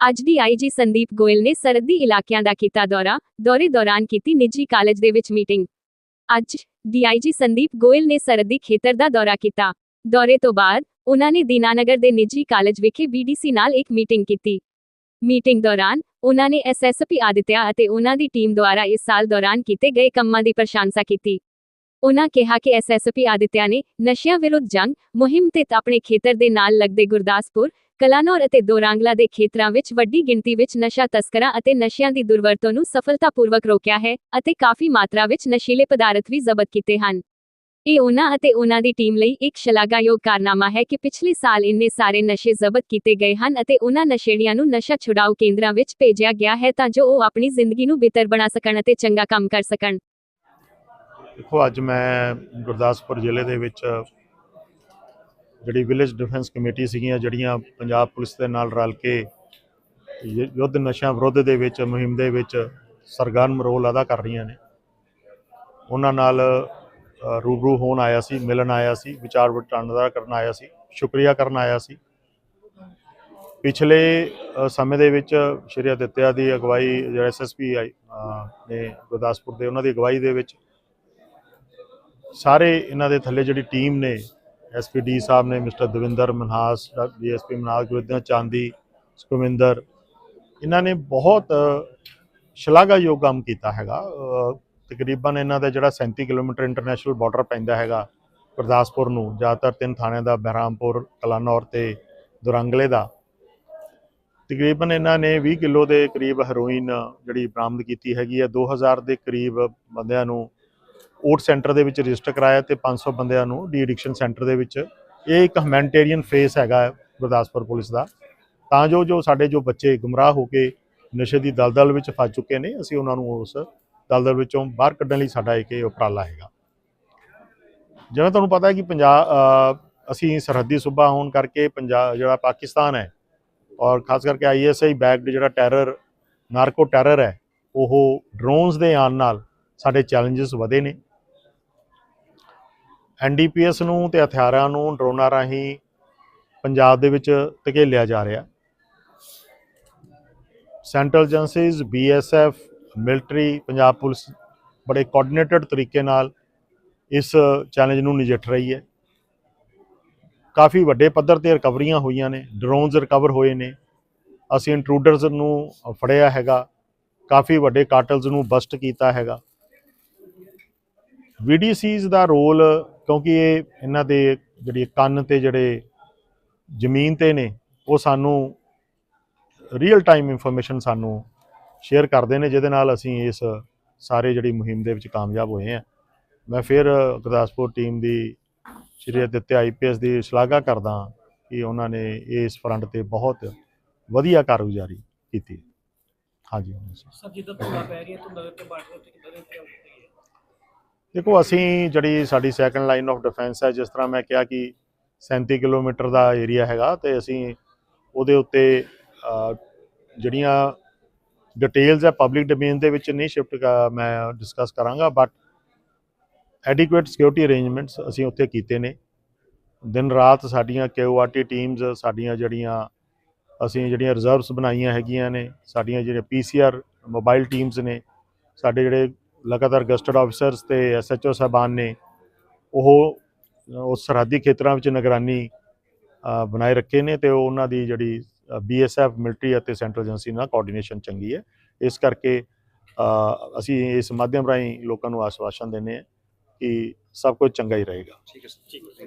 ਅੱਜ ਡੀਆਈਜੀ ਸੰਦੀਪ ਗੋਇਲ ਨੇ ਸਰਹੱਦੀ ਇਲਾਕਿਆਂ ਦਾ ਕੀਤਾ ਦੌਰਾ, ਦੌਰੇ ਦੌਰਾਨ ਕੀਤੀ ਨਿੱਜੀ ਕਾਲਜ ਦੇ ਵਿੱਚ ਮੀਟਿੰਗ। ਅੱਜ ਡੀਆਈਜੀ ਸੰਦੀਪ ਗੋਇਲ ਨੇ ਸਰਹੱਦੀ ਖੇਤਰ ਦਾ ਦੌਰਾ ਕੀਤਾ। ਦੌਰੇ ਤੋਂ ਬਾਅਦ ਉਨ੍ਹਾਂ ਨੇ ਦੀਨਾਨਗਰ ਦੇ ਨਿੱਜੀ ਕਾਲਜ ਵਿਖੇ ਬੀਡੀਸੀ ਨਾਲ ਇੱਕ ਮੀਟਿੰਗ ਕੀਤੀ। ਮੀਟਿੰਗ ਦੌਰਾਨ ਉਨ੍ਹਾਂ ਨੇ ਐਸਐਸਪੀ ਆਦਿਤਿਆ ਅਤੇ ਉਨ੍ਹਾਂ ਦੀ ਟੀਮ ਦੁਆਰਾ ਇਸ ਸਾਲ ਦੌਰਾਨ ਕੀਤੇ ਗਏ ਕੰਮਾਂ ਦੀ ਪ੍ਰਸ਼ੰਸਾ ਕੀਤੀ। ਉਹਨਾਂ ਕਿਹਾ ਕਿ ਐਸਐਸਪੀ ਆਦਿਤਿਆ ਨੇ ਨਸ਼ਿਆਂ ਵਿਰੁੱਧ ਜੰਗ, ਮੁਹਿੰਮ ਤੇ ਆਪਣੇ ਖੇਤਰ ਦੇ ਨਾਲ ਲੱਗਦੇ ਗੁਰਦਾਸਪੁਰ ਕਲਾਨੌਰ ਅਤੇ ਦੋਰਾਂਗਲਾ ਦੇ ਖੇਤਰਾਂ ਵਿੱਚ ਵੱਡੀ ਗਿਣਤੀ ਵਿੱਚ ਨਸ਼ਾ ਤਸਕਰਾਂ ਅਤੇ ਨਸ਼ਿਆਂ ਦੀ ਦੁਰਵਰਤੋਂ ਨੂੰ ਸਫਲਤਾਪੂਰਵਕ ਰੋਕਿਆ ਹੈ ਅਤੇ ਕਾਫੀ ਮਾਤਰਾ ਵਿੱਚ ਨਸ਼ੀਲੇ ਪਦਾਰਥ ਵੀ ਜ਼ਬਤ ਕੀਤੇ ਹਨ। ਇਹ ਉਹਨਾਂ ਅਤੇ ਉਹਨਾਂ ਦੀ ਟੀਮ ਲਈ ਇੱਕ ਸ਼ਲਾਘਾਯੋਗ ਕਾਰਨਾਮਾ ਹੈ ਕਿ ਪਿਛਲੇ ਸਾਲ ਇੰਨੇ ਸਾਰੇ ਨਸ਼ੇ ਜ਼ਬਤ ਕੀਤੇ ਗਏ ਹਨ ਅਤੇ ਉਹਨਾਂ ਨਸ਼ੇੜੀਆਂ ਨੂੰ ਨਸ਼ਾ ਛੁਡਾਓ ਕੇਂਦਰਾਂ ਵਿੱਚ ਭੇਜਿਆ ਗਿਆ ਹੈ ਤਾਂ ਜੋ ਉਹ ਆਪਣੀ ਜ਼ਿੰਦਗੀ ਨੂੰ ਬਿਹਤਰ ਬਣਾ ਸਕਣ ਅਤੇ ਚੰਗਾ ਕੰਮ ਕਰ ਸਕਣ। ਦੇਖੋ, ਅੱਜ ਮੈਂ ਗੁਰਦਾਸਪੁਰ ਜ਼ਿਲ੍ਹੇ ਦੇ ਵਿੱਚ ਜਿਹੜੀ ਵਿਲੇਜ ਡਿਫੈਂਸ ਕਮੇਟੀ ਸੀਗੀਆਂ, ਜਿਹੜੀਆਂ ਪੰਜਾਬ ਪੁਲਿਸ ਦੇ ਨਾਲ ਰਲ ਕੇ ਯੁ- ਯੁੱਧ ਨਸ਼ਾ ਵਿਰੁੱਧ ਦੇ ਵਿੱਚ, ਮੁਹਿੰਮ ਦੇ ਵਿੱਚ ਸਰਗਰਮ ਰੋਲ ਅਦਾ ਕਰ ਰਹੀਆਂ ਨੇ। ਉਹਨਾਂ ਨਾਲ ਰੂਬਰੂ ਹੋਣ ਆਇਆ ਸੀ, ਮਿਲਣ ਆਇਆ ਸੀ, ਵਿਚਾਰ ਵਟਾਂਦਰਾ ਕਰਨ ਆਇਆ ਸੀ, ਸ਼ੁਕਰੀਆ ਕਰਨ ਆਇਆ ਸੀ। ਪਿਛਲੇ ਸਮੇਂ ਦੇ ਵਿੱਚ ਸ਼੍ਰੀ ਅਦਿੱਤਿਆ ਦੀ ਅਗਵਾਈ, ਜਿਹੜਾ ਐਸਐਸਪੀ ਨੇ ਗੁਰਦਾਸਪੁਰ ਦੇ, ਉਹਨਾਂ ਦੀ ਅਗਵਾਈ ਦੇ ਵਿੱਚ ਸਾਰੇ ਇਹਨਾਂ ਦੇ ਥੱਲੇ ਜਿਹੜੀ ਟੀਮ ਨੇ ਐਸਪੀਡੀ ਸਾਹਿਬ ਨੇ ਮਿਸਟਰ ਦਵਿੰਦਰ ਮਨਹਾਸ, ਡੀਐਸਪੀ ਮਨਹਾਸ ਗੁਰਦਿਆਂ, ਚਾਂਦੀ, ਸੁਖਵਿੰਦਰ, ਇਹਨਾਂ ਨੇ ਬਹੁਤ ਸ਼ਲਾਘਾਯੋਗ ਕੰਮ ਕੀਤਾ ਹੈਗਾ। ਤਕਰੀਬਨ ਇਹਨਾਂ ਦਾ ਜਿਹੜਾ 37 ਕਿਲੋਮੀਟਰ ਇੰਟਰਨੈਸ਼ਨਲ ਬਾਰਡਰ ਪੈਂਦਾ ਹੈਗਾ ਗੁਰਦਾਸਪੁਰ ਨੂੰ, ਜ਼ਿਆਦਾਤਰ ਤਿੰਨ ਥਾਣਿਆਂ ਦਾ, ਬਹਿਰਾਮਪੁਰ, ਕਲਾਨੌਰ ਤੇ ਦੁਰੰਗਲੇ ਦਾ। ਤਕਰੀਬਨ ਇਹਨਾਂ ਨੇ 20 ਕਿਲੋ ਦੇ ਕਰੀਬ ਹੈਰੋਇਨ ਜਿਹੜੀ ਬਰਾਮਦ ਕੀਤੀ ਹੈਗੀ ਹੈ। 2000 ਦੇ ਕਰੀਬ ਬੰਦਿਆਂ ਨੂੰ ਓਟ ਸੈਂਟਰ ਦੇ ਵਿੱਚ ਰਜਿਸਟਰ ਕਰਾਇਆ ਤੇ 500 ਬੰਦਿਆਂ ਨੂੰ ਡੀ ਐਡਿਕਸ਼ਨ ਸੈਂਟਰ ਦੇ ਵਿੱਚ। ਇਹ ਇੱਕ ਹਮੈਨਟੇਰੀਅਨ ਫੇਸ ਹੈਗਾ ਗੁਰਦਾਸਪੁਰ ਪੁਲਿਸ ਦਾ। ਤਾਂ ਜੋ ਜੋ ਸਾਡੇ ਜੋ ਬੱਚੇ ਗੁੰਮਰਾਹ ਹੋ ਕੇ ਨਸ਼ੇ ਦੀ ਦਲਦਲ ਵਿੱਚ ਫਸ ਚੁੱਕੇ ਨੇ, ਅਸੀਂ ਉਹਨਾਂ ਨੂੰ ਉਸ ਦਲਦਲ ਵਿੱਚੋਂ ਬਾਹਰ ਕੱਢਣ ਲਈ ਸਾਡਾ ਇੱਕ ਇਹ ਉਪਰਾਲਾ ਹੈਗਾ। ਜਿਵੇਂ ਤੁਹਾਨੂੰ ਪਤਾ ਹੈ ਕਿ ਪੰਜਾਬ ਅਸੀਂ ਸਰਹੱਦੀ ਸੂਬਾ ਹੋਣ ਕਰਕੇ ਪੰਜਾਬ ਜਿਹੜਾ ਪਾਕਿਸਤਾਨ ਹੈ ਔਰ ਖਾਸ ਕਰਕੇ ਆਈਐਸਆਈ ਬੈਕਡ ਜਿਹੜਾ ਟੈਰਰ, ਨਾਰਕੋ ਟੈਰਰ ਹੈ, ਉਹ ਡਰੋਨਸ ਦੇ ਆਉਣ ਨਾਲ ਸਾਡੇ ਚੈਲੰਜਸ ਵਧੇ ਨੇ। ਐਨਡੀਪੀਐਸ ਨੂੰ ਤੇ ਹਥਿਆਰਾਂ ਨੂੰ ਡਰੋਨਾਂ ਰਾਹੀਂ ਪੰਜਾਬ ਦੇ ਵਿੱਚ ਧਕੇਲਿਆ ਜਾ ਰਿਹਾ। Central agencies BSF military Punjab police ਬੜੇ ਕੋਆਰਡੀਨੇਟਡ ਤਰੀਕੇ ਨਾਲ ਇਸ ਚੈਲੰਜ ਨੂੰ ਨਜਿੱਠ ਰਹੀ ਹੈ। ਕਾਫੀ ਵੱਡੇ ਪੱਧਰ ਤੇ ਰਿਕਵਰੀਆਂ ਹੋਈਆਂ ਨੇ ਡਰੋਨਸ ਰਿਕਵਰ ਹੋਏ ਨੇ। ਅਸੀਂ ਇੰਟਰੂਡਰਸ ਨੂੰ ਫੜਿਆ ਹੈਗਾ, ਕਾਫੀ ਵੱਡੇ ਕਾਟਲਸ ਨੂੰ ਬਸਟ ਕੀਤਾ ਹੈਗਾ। ਵੀਡੀਸੀਜ਼ ਦਾ ਰੋਲ, ਕਿਉਂਕਿ ਇਹ ਇਹਨਾਂ ਦੇ ਜਿਹੜੀ ਕੰਨ ਤੇ ਜਿਹੜੇ ਜ਼ਮੀਨ ਤੇ ਨੇ, ਉਹ ਸਾਨੂੰ ਰੀਅਲ ਟਾਈਮ ਇਨਫੋਰਮੇਸ਼ਨ ਸਾਨੂੰ ਸ਼ੇਅਰ ਕਰਦੇ ਨੇ, ਜਿਹਦੇ ਨਾਲ ਅਸੀਂ ਇਸ ਸਾਰੇ ਜਿਹੜੀ ਮੁਹਿੰਮ ਦੇ ਵਿੱਚ ਕਾਮਯਾਬ ਹੋਏ ਆ ਮੈਂ ਫਿਰ ਗੁਰਦਾਸਪੁਰ ਟੀਮ ਦੀ ਸ਼੍ਰੀ ਅਦਿੱਤਿਆ ਆਈਪੀਐਸ ਦੀ ਸ਼ਲਾਘਾ ਕਰਦਾ ਕਿ ਉਹਨਾਂ ਨੇ ਇਸ ਫਰੰਟ ਤੇ ਬਹੁਤ ਵਧੀਆ ਕਾਰਗੁਜ਼ਾਰੀ ਕੀਤੀ। ਹਾਂਜੀ ਹਾਂਜੀ। ਸਰ, ਜਿੱਦਾਂ ਧੁੰਦਾਂ ਪੈ ਰਹੀਆਂ ਧੁੰਦਾਂ ਦੇ ਉੱਤੇ ਬਾਰਡਰ ਉੱਤੇ ਕਿੱਦਾਂ ਦੇ ਦੇਖੋ, ਅਸੀਂ ਜਿਹੜੀ ਸਾਡੀ ਸੈਕੰਡ ਲਾਈਨ ਆਫ ਡਿਫੈਂਸ ਹੈ, ਜਿਸ ਤਰ੍ਹਾਂ ਮੈਂ ਕਿਹਾ ਕਿ 37 ਕਿਲੋਮੀਟਰ ਦਾ ਏਰੀਆ ਹੈਗਾ ਤੇ ਅਸੀਂ ਉਹਦੇ ਉੱਤੇ ਜਿਹੜੀਆਂ ਡਿਟੇਲਸ ਹੈ ਪਬਲਿਕ ਡੋਮੇਨ ਦੇ ਵਿੱਚ ਨਹੀਂ ਸ਼ਿਫਟ ਮੈਂ ਡਿਸਕਸ ਕਰਾਂਗਾ ਬਟ ਐਡਿਕੁਏਟ ਸਿਕਿਉਰਿਟੀ ਅਰੇਂਜਮੈਂਟਸ ਅਸੀਂ ਉੱਥੇ ਕੀਤੇ ਨੇ। ਦਿਨ ਰਾਤ ਸਾਡੀਆਂ ਕਿਊਆਰਟੀ ਟੀਮਸ ਸਾਡੀਆਂ ਜਿਹੜੀਆਂ ਅਸੀਂ ਜਿਹੜੀਆਂ ਰਿਜ਼ਰਵਸ ਬਣਾਈਆਂ ਹੈਗੀਆਂ ਨੇ, ਸਾਡੀਆਂ ਜਿਹੜੇ ਪੀਸੀਆਰ ਮੋਬਾਈਲ ਟੀਮਸ ਨੇ, ਸਾਡੇ ਜਿਹੜੇ ਲਗਾਤਾਰ ਗਸਟਡ ਆਫੀਸਰਸ ਤੇ ਐਸਐਚਓ ਸਾਹਿਬਾਨ ਨੇ ਉਹ ਉਸ ਸਰਹੱਦੀ ਖੇਤਰਾਂ ਵਿੱਚ ਨਿਗਰਾਨੀ ਬਣਾਏ ਰੱਖੇ ਨੇ ਤੇ ਉਹਨਾਂ ਦੀ ਜਿਹੜੀ ਬੀਐਸਐਫ ਮਿਲਟਰੀ ਅਤੇ ਸੈਂਟਰਲ ਏਜੰਸੀ ਨਾਲ ਕੋਆਰਡੀਨੇਸ਼ਨ ਚੰਗੀ ਹੈ। ਇਸ ਕਰਕੇ ਅਸੀਂ ਇਸ ਮਾਧਿਅਮ ਰਾਹੀਂ ਲੋਕਾਂ ਨੂੰ ਆਸ਼ਵਾਸਨ ਦਿੰਦੇ ਹਾਂ ਕਿ ਸਭ ਕੁਝ ਚੰਗਾ ਹੀ ਰਹੇਗਾ। ਠੀਕ ਹੈ ਠੀਕ ਹੈ।